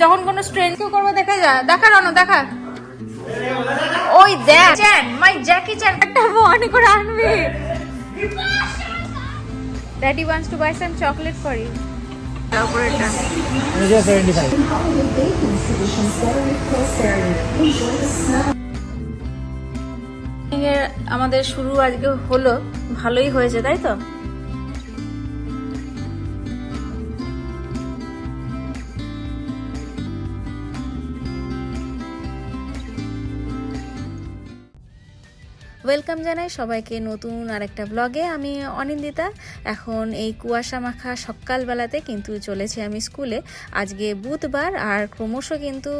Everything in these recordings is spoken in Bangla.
যখন কোনো স্ট্রেন করব দেখা যা দেখা রানো দেখা। ওই দেখ চ্যান মাই জ্যাকি চ্যান একটা মনে করে আনবি। Daddy wants to buy some chocolate for you আমাদের শুরু আজকে হলো ভালোই হয়েছে তাই তো? ওয়েলকাম জানাই সবাইকে নতুন আর একটা ব্লগে আমি অনিন্দিতা। এখন এই কুয়াশা মাখা সকালবেলাতে কিন্তু চলেছি আমি স্কুলে আজকে বুধবার আর ক্রমশ কিন্তু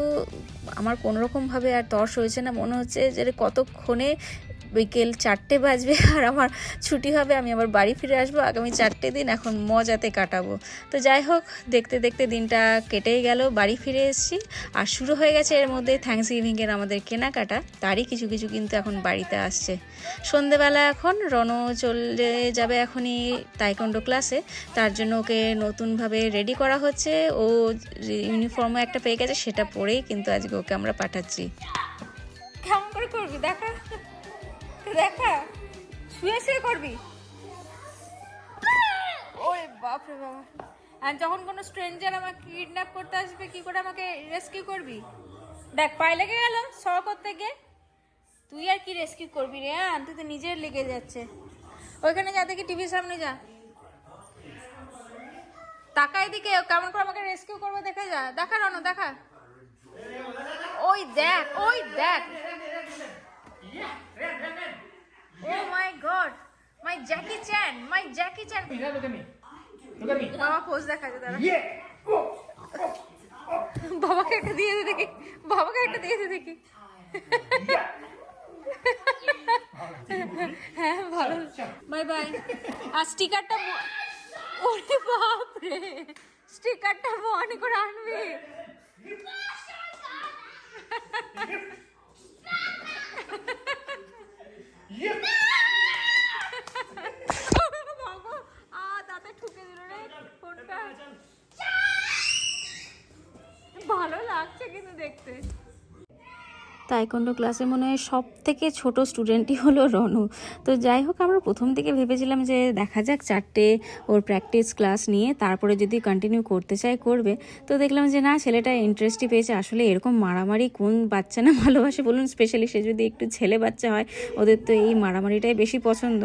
আমার কোনোরকমভাবে আর তর্স হয়েছে না। মনে হচ্ছে যে কতক্ষণে বিকেল চারটে বাজবে আর আমার ছুটি হবে, আমি আবার বাড়ি ফিরে আসব। আগামী চারটে দিন এখন মজাতে কাটাবো। তো যাই হোক, দেখতে দেখতে দিনটা কেটেই গেল, বাড়ি ফিরে এসেছি। আর শুরু হয়ে গেছে এর মধ্যে থ্যাংকস গিভিংয়ের আমাদের কেনাকাটা। তারই কিছু কিছু কিন্তু এখন বাড়িতে আসছে। সন্ধেবেলা এখন রণ চলে যাবে এখনই তাইকন্ডো ক্লাসে তার জন্য ওকে নতুনভাবে রেডি করা হচ্ছে। ও ইউনিফর্মও একটা পেয়ে গেছে, সেটা পরেই কিন্তু আজকে ওকে আমরা পাঠাচ্ছি। কেমন করে করবি? দেখা। দেখা, শুয়ে শুয়ে করবি। ওরে বাপরে বাবা। আর যখন কোনো স্ট্রেঞ্জার আমাকে কিডন্যাপ করতে আসবে, কি করে আমাকে রেস্কিউ করবি? দেখ, পায়ে লেগে গেল, স করতে গিয়ে। তুই আর কি রেস্কিউ করবি রে আন তুই তো নিজের লেগে যাচ্ছে। ওইখানে যা, দেখি টিভির সামনে যা। তাকা এদিকে, কেমন করে আমাকে রেস্কিউ করবে দেখে যা। দেখা, রানো, দেখা। ওই দেখ ওই দেখ। ও my god my Jackie Chan my Jackie Chan. বাবা পোজ দেখাচ্ছে তারা Yeah. বাবাকে একটা দিয়ে দে দেখি। বাবাকে একটা দিয়ে দে দেখি। হ্যাঁ ভালো। বাই বাই আর স্টিকারটা ওরে বাপ রে স্টিকারটা মনে করে আনবি। তাইকন্ডো ক্লাসে মনে হয় সব থেকে ছোটো স্টুডেন্টই হলো রনু। তো যাই হোক, আমরা প্রথম থেকে ভেবেছিলাম যে দেখা যাক চারটে ওর প্র্যাকটিস ক্লাস নিয়ে তারপরে যদি কন্টিনিউ করতে চায়, করবে। তো দেখলাম যে না, ছেলেটা ইন্টারেস্টই পেয়েছে। আসলে এরকম মারামারি কোন বাচ্চা না ভালোবাসে বলুন? স্পেশালি সে যদি একটু ছেলে বাচ্চা হয়, ওদের তো এই মারামারিটাই বেশি পছন্দ।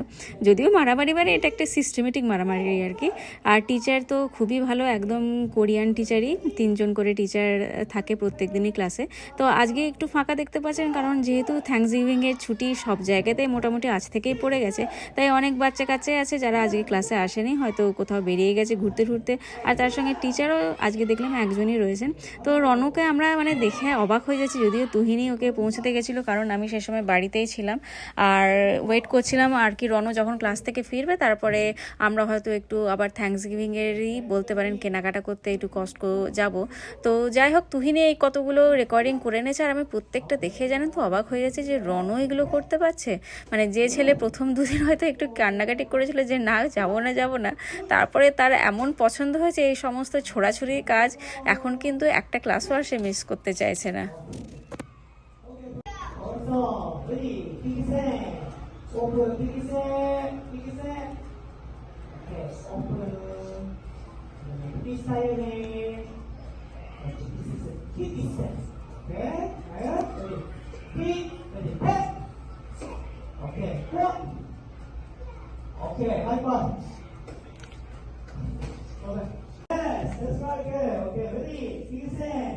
যদিও মারামারি মানে এটা একটা সিস্টেমেটিক মারামারি আর কি। আর টিচার তো খুবই ভালো, একদম কোরিয়ান টিচারই তিনজন করে টিচার থাকে প্রত্যেক দিনই ক্লাসে তো আজকে একটু ফাঁকা দেখতে পাচ্ছেন কারণ যেহেতু থ্যাংকস গিভিংয়ের ছুটি সব জায়গাতেই মোটামুটি আজ থেকেই পড়ে গেছে। তাই অনেক বাচ্চা কাচ্চাই আছে যারা আজকে ক্লাসে আসেনি, হয়তো কোথাও বেরিয়ে গেছে ঘুরতে ঘুরতে আর তার সঙ্গে টিচারও আজকে দেখলাম একজনই রয়েছেন। তো রনকে আমরা মানে দেখে অবাক হয়ে যাচ্ছি, যদিও তুহিনী ওকে পৌঁছতে গেছিল, কারণ আমি সে সময় বাড়িতেই ছিলাম। আর ওয়েট করছিলাম আর কি রন যখন ক্লাস থেকে ফিরবে, তারপরে আমরা হয়তো একটু আবার থ্যাংকস গিভিংয়েরই বলতে পারেন কেনাকাটা করতে একটু কষ্ট যাব। তো যাই হোক তুহিনী এই কতগুলো রেকর্ডিং করে এনেছে, আর আমি প্রত্যেকটা দেখে জানেন তো অবাক হয়ে গেছে যে রনও এগুলো করতে পারছে মানে যে ছেলে প্রথম দুদিন হয়তো একটু কান্নাকাটি করেছিল যে না যাব না যাব না তারপরে তার এমন পছন্দ হয়েছে এই সমস্ত ছোড়াছুড়ির কাজ এখন কিন্তু একটা ক্লাসও আর সে মিস করতে চাইছে না. This is a big set. Okay, ayo, ready. Head. Okay, go. Okay, high five. Okay. Yes, that's right, good. Okay, ready, big set. This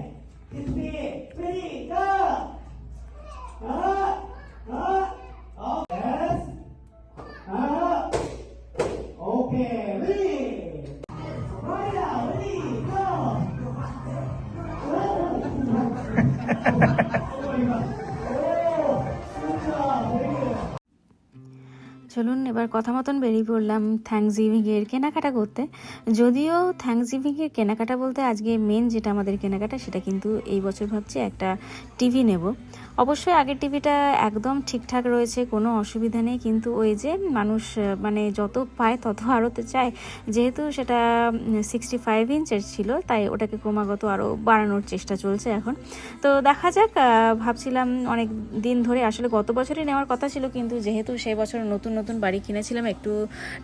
এবার কথা মতন বেরিয়ে পড়লাম থ্যাংকস গিভিংয়ের কেনাকাটা করতে। যদিও থ্যাংকস কেনাকাটা বলতে আজকে মেন যেটা আমাদের কেনাকাটা, সেটা কিন্তু এই বছর ভাবছি একটা টিভি নেব। অবশ্যই আগের টিভিটা একদম ঠিকঠাক রয়েছে, কোনো অসুবিধা নেই। কিন্তু ওই যে মানুষ মানে যত পায় তত আরও তো চায়। যেহেতু সেটা সিক্সটি ফাইভ ইঞ্চের ছিল, তাই ওটাকে ক্রমাগত আরও বাড়ানোর চেষ্টা চলছে এখন। তো দেখা যাক ভাবছিলাম অনেক দিন ধরে, আসলে গত বছরই নেওয়ার কথা ছিল, কিন্তু যেহেতু সেই বছর নতুন নতুন বাড়ি কিনেছিলাম, একটু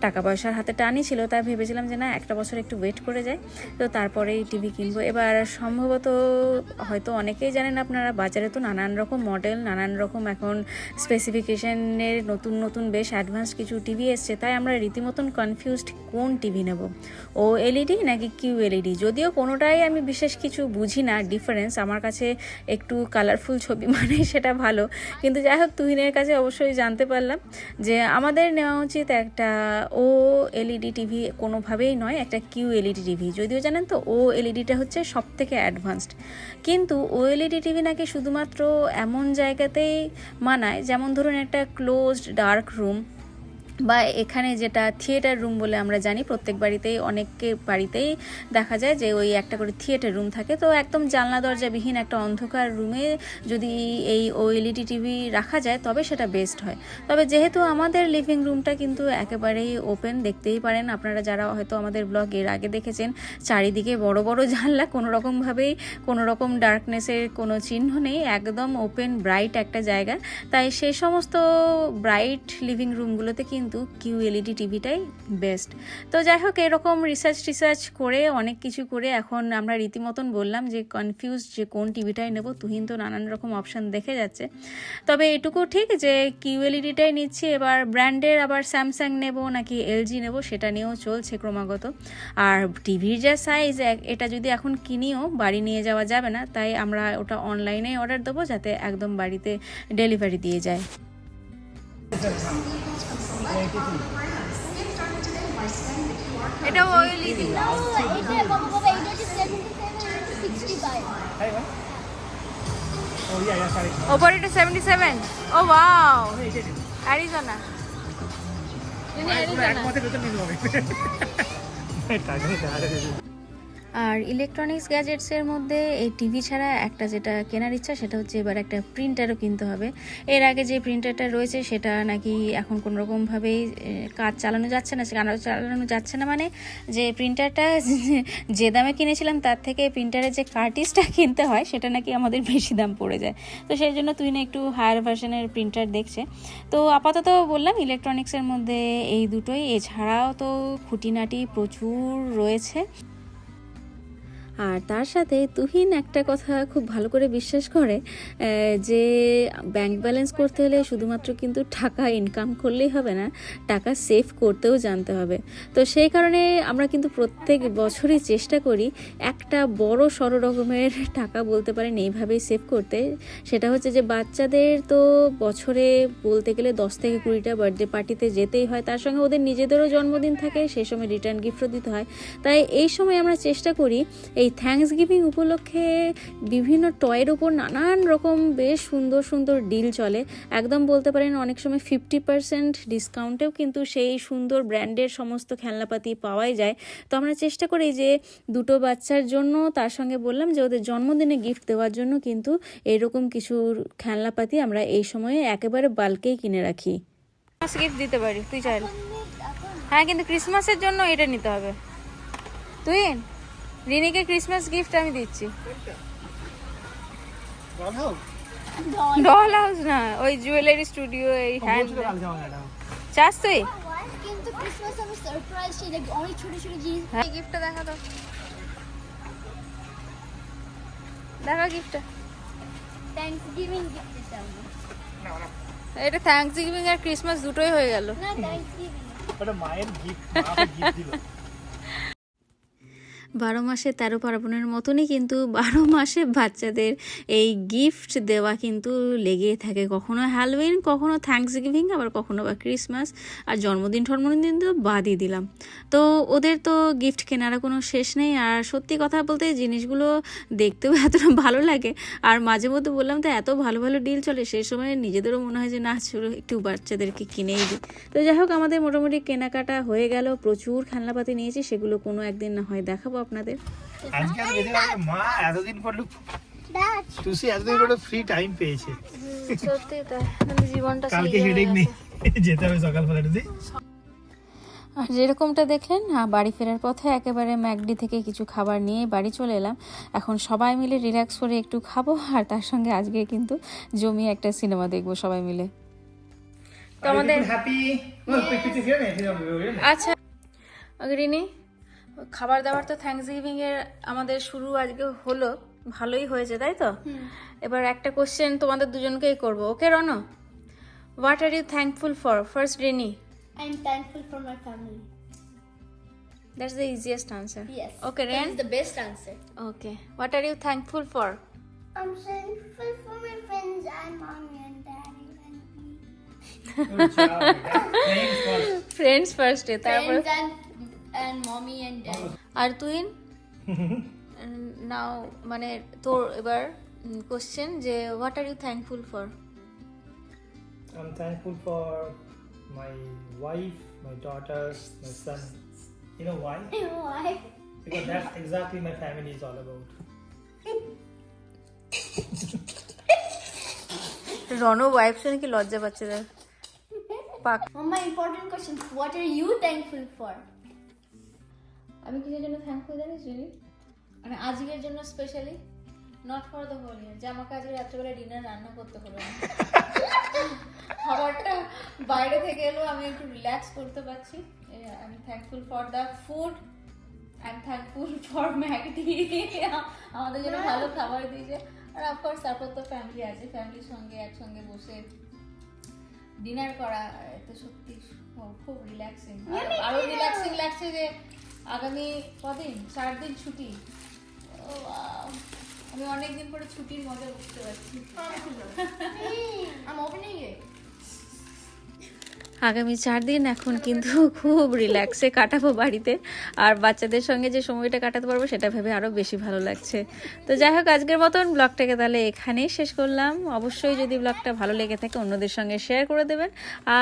টাকা পয়সার হাতে টানি ছিল, তাই ভেবেছিলাম যে না, একটা বছর একটু ওয়েট করে যাই। তো তারপরেই টিভি কিনবো। এবার সম্ভবত হয়তো অনেকেই জানেন আপনারা, বাজারে তো নানান রকম মডেল নানান রকম এখন স্পেসিফিকেশনের নতুন নতুন বেশ অ্যাডভান্স কিছু টিভি এসছে, তাই আমরা রীতিমতন কনফিউজড কোন টিভি নেব? ও এলইডি নাকি কিউ এলইডি যদিও কোনোটাই আমি বিশেষ কিছু বুঝি না ডিফারেন্স আমার কাছে একটু কালারফুল ছবি মানে সেটা ভালো। কিন্তু যাই হোক, তুহিনের কাছে অবশ্যই জানতে পারলাম যে আমাদের নেওয়া উচিত একটা ও এলইডি টিভি কোনোভাবেই নয়, একটা কিউ এলইডি টিভি যদিও জানেন তো ও এলইডিটা হচ্ছে সব থেকে অ্যাডভান্সড কিন্তু ও এলইডি টিভি নাকি শুধুমাত্র এমন জায়গাতেই মানায় যেমন ধরুন একটা ক্লোজড ডার্ক রুম বা এখানে যেটা থিয়েটার রুম বলে আমরা জানি, প্রত্যেক বাড়িতেই অনেকের বাড়িতেই দেখা যায় যে ওই একটা করে থিয়েটার রুম থাকে। তো একদম জানলা দরজাবিহীন একটা অন্ধকার রুমে যদি এই ওএলইডি টিভি রাখা যায়, তবে সেটা বেস্ট হয়। তবে যেহেতু আমাদের লিভিং রুমটা কিন্তু একেবারেই ওপেন দেখতেই পারেন আপনারা যারা হয়তো আমাদের ব্লগ এর আগে দেখেছেন, চারিদিকে বড় বড় জানলা, কোনো রকমভাবেই, কোনো রকম ডার্কনেসের কোনো চিহ্ন নেই, একদম ওপেন ব্রাইট একটা জায়গা। তাই সেই সমস্ত ব্রাইট লিভিং রুমগুলোতে কিন্তু কিউ এলইডি টিভিটাই বেস্ট তো যাই হোক এরকম রিসার্চ টিসার্চ করে, অনেক কিছু করে এখন আমরা রীতিমতন বললাম যে কনফিউজ যে কোন টিভিটাই নেব, তুহিন তো নানান রকম অপশান দেখে যাচ্ছে। তবে এটুকু ঠিক যে কিউ এলইডিটাই নিচ্ছি, এবার ব্র্যান্ডের আবার স্যামসাং নেব নাকি এলজি নেব, সেটা নিয়েও চলছে ক্রমাগত। আর টিভির যা সাইজ এটা যদি এখন কিনিও, বাড়ি নিয়ে যাওয়া যাবে না, তাই আমরা ওটা অনলাইনে অর্ডার দেবো, যাতে একদম বাড়িতে ডেলিভারি দিয়ে যায়। এটা ওয়েলইডি No, এটা বাবা বাবা এটা হচ্ছে 77 65 Hey, what? Oh, yeah, yeah, ওপর এটা seventy seven oh wow Oh, এই যে, এই যে। অ্যারিজোনা মানে মাসের হবে। আর ইলেকট্রনিক্স গ্যাজেটসের মধ্যে এই টিভি ছাড়া একটা যেটা কেনার ইচ্ছা সেটা হচ্ছে এবার একটা প্রিন্টারও কিনতে হবে। এর আগে যে প্রিন্টারটা রয়েছে সেটা নাকি এখন কোনো রকমভাবেই এ, কাজ চালানো যাচ্ছে না কেন চালানো যাচ্ছে না মানে যে প্রিন্টারটা যে দামে কিনেছিলাম তার থেকে প্রিন্টারের যে কার্টিসটা কিনতে হয় সেটা নাকি আমাদের বেশি দাম পড়ে যায়। তো সেই জন্য তুই না একটু হায়ার ভার্সনের প্রিন্টার দেখছে। তো আপাতত বললাম ইলেকট্রনিক্সের মধ্যে এই দুটোই এছাড়াও তো খুঁটিনাটি প্রচুর রয়েছে। আর তার সাথে তুহিন একটা কথা খুব ভালো করে বিশ্বাস করে যে ব্যাংক ব্যালেন্স করতে হলে শুধুমাত্র কিন্তু টাকা ইনকাম করলেই হবে না, টাকা সেভ করতেও জানতে হবে। তো সেই কারণে আমরা কিন্তু প্রত্যেক বছরই চেষ্টা করি একটা বড় সড়ো রকমের টাকা বলতে পারেন এইভাবেই সেভ করতে। সেটা হচ্ছে যে বাচ্চাদের তো বছরে বলতে গেলে দশ থেকে কুড়িটা বার্থডে পার্টিতে যেতেই হয়, তার সঙ্গে ওদের নিজেদেরও জন্মদিন থাকে সেই সময় রিটার্ন গিফটও দিতে হয়। তাই এই সময় আমরা চেষ্টা করি এই থ্যাঙ্কস গিভিং উপলক্ষে বিভিন্ন টয়ের উপর নানান রকম বেশ সুন্দর সুন্দর ডিল চলে। একদম বলতে পারেন অনেক সময় ফিফটি পার্সেন্ট ডিসকাউন্টেও কিন্তু সেই সুন্দর ব্র্যান্ডের সমস্ত খেলনাপাতি পাওয়াই যায়। তো আমরা চেষ্টা করি যে দুটো বাচ্চার জন্য, তার সঙ্গে বললাম যে ওদের জন্মদিনে গিফট দেওয়ার জন্য কিন্তু এরকম কিছু খেলনাপাতি আমরা এই সময়ে একেবারে বাল্কেই কিনে রাখি। গিফট দিতে পারি, তুই চাইলে। হ্যাঁ কিন্তু ক্রিসমাসের জন্য এটা নিতে হবে। তুই? রিনিকে ক্রিসমাস গিফট আমি দিচ্ছি। ডল হাউস না ওই জুয়েলারি স্টুডিও এই হ্যান্ড। চাস তুই? কিন্তু ক্রিসমাস আমি সারপ্রাইজ সেই অনেক ছোট ছোট জিনিস। হ্যাঁ। গিফটটা দেখা তো দেখা গিফটটা থ্যাঙ্কস গিভিং গিফট এটা থ্যাঙ্কস গিভিং আর ক্রিসমাস দুটোই হয়ে গেল। না থ্যাঙ্কস গিভিং ওটা মায়ের মা আমাকে দিল। বারো মাসে তেরো পার্বণের মতনই কিন্তু বারো মাসে বাচ্চাদের এই গিফট দেওয়া কিন্তু লেগেই থাকে। কখনো হ্যালোইন কখনো থ্যাঙ্কস গিভিং আবার কখনো বা ক্রিসমাস আর জন্মদিন টন্মদিন তো বাদই দিলাম। তো ওদের তো গিফট কেনার কোনো শেষ নেই আর সত্যি কথা বলতে জিনিসগুলো দেখতেও এতটা ভালো লাগে। আর মাঝে মধ্যে বললাম তো এত ভালো ভালো ডিল চলে, সেই সময় নিজেদেরও মনে হয় যে না, চলো একটু বাচ্চাদেরকে কিনেই দিই। তো যাই হোক, আমাদের মোটামুটি কেনাকাটা হয়ে গেল। প্রচুর খেলনাপাতি নিয়েছি, সেগুলো কোনো একদিন না হয় দেখাবো আপনাদের। আজকে আমি যেতে পারি, মা এতদিন পর লুক এতদিন করে ফ্রি টাইম পেয়েছে। সত্যি তাই। মানে জীবনটা কালকে হেডেক নেই যেতে হবে সকালবেলা টুসি আর যেরকমটা দেখলেন বাড়ি ফেরার পথে একেবারে ম্যাকডি থেকে কিছু খাবার নিয়ে বাড়ি চলে এলাম। এখন সবাই মিলে রিল্যাক্স করে একটু খাব আর তার সঙ্গে আজকে কিন্তু জমিয়ে একটা সিনেমা দেখব সবাই মিলে। তো আমাদের- আচ্ছা। রিনি খাবার দাবার তো থ্যাংকস গিভিং এর আমাদের শুরু আজকে হলো ভালোই হয়েছে তাই তো? এবার একটা কোশ্চেন তোমাদের দুজনকেই করব। Okay Rono? What are you thankful for first Rini I'm thankful for my family. That's the easiest answer Yes. Okay That রেন is the best answer. Okay what are you thankful for I'm thankful for my friends and mommy and daddy and me. Friends ফার্স্টে তারপর Friends and and mommy and. আর তুই নাও মানে তোর এবার কোশ্চেন যে what are you thankful for I'm thankful for my wife, my daughter, my son. You know why? Why? Because that's exactly my family is all about. Rono wife শুনে কি লজ্জা পাচ্ছে তার পাক Mama, important question. What are you thankful for? আমি কিসের জন্য থ্যাঙ্কফুল জানিস রিনি মানে আজকের জন্য specially not for the whole year যে আমাকে আজকে রাত্রেবেলা ডিনার রান্না করতে হলো খাবারটা বাইরে থেকে এলো আমি একটু রিল্যাক্স করতে পারছি। I am thankful for the food I am thankful for ম্যাগডি আমাদের জন্য ভালো খাবার দিয়েছে। আর অফকোর্স তারপর তো ফ্যামিলি আছে। ফ্যামিলির সঙ্গে একসঙ্গে বসে ডিনার করা এটা সত্যি খুব- খুব রিল্যাক্সিং আরও রিল্যাক্সিং লাগছে যে আগামী কদিন? চার দিন ছুটি আমি অনেক দিন পরে ছুটির মজা বুঝতে পারছি. আগামী চার দিন এখন কিন্তু খুব রিল্যাক্সে কাটাবো বাড়িতে। আর বাচ্চাদের সঙ্গে যে সময়টা কাটাতে পারব সেটা ভেবে আরও বেশি ভালো লাগছে। তো যাই হোক, আজকের মতন ব্লগটাকে তাহলে এখানেই শেষ করলাম। অবশ্যই যদি ব্লগটা ভালো লেগে থাকে, অন্যদের সঙ্গে শেয়ার করে দেবেন।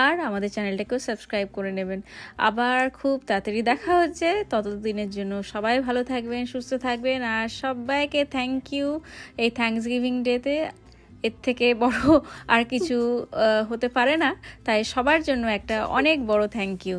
আর আমাদের চ্যানেলটাকেও সাবস্ক্রাইব করে নেবেন। আবার খুব তাড়াতাড়ি দেখা হচ্ছে। ততদিনের জন্য সবাই ভালো থাকবেন, সুস্থ থাকবেন। আর সবাইকে থ্যাংক ইউ এই থ্যাংকস গিভিং ডেতে এর থেকে বড় আর কিছু হতে পারে না। তাই সবার জন্য একটা অনেক বড় থ্যাংক ইউ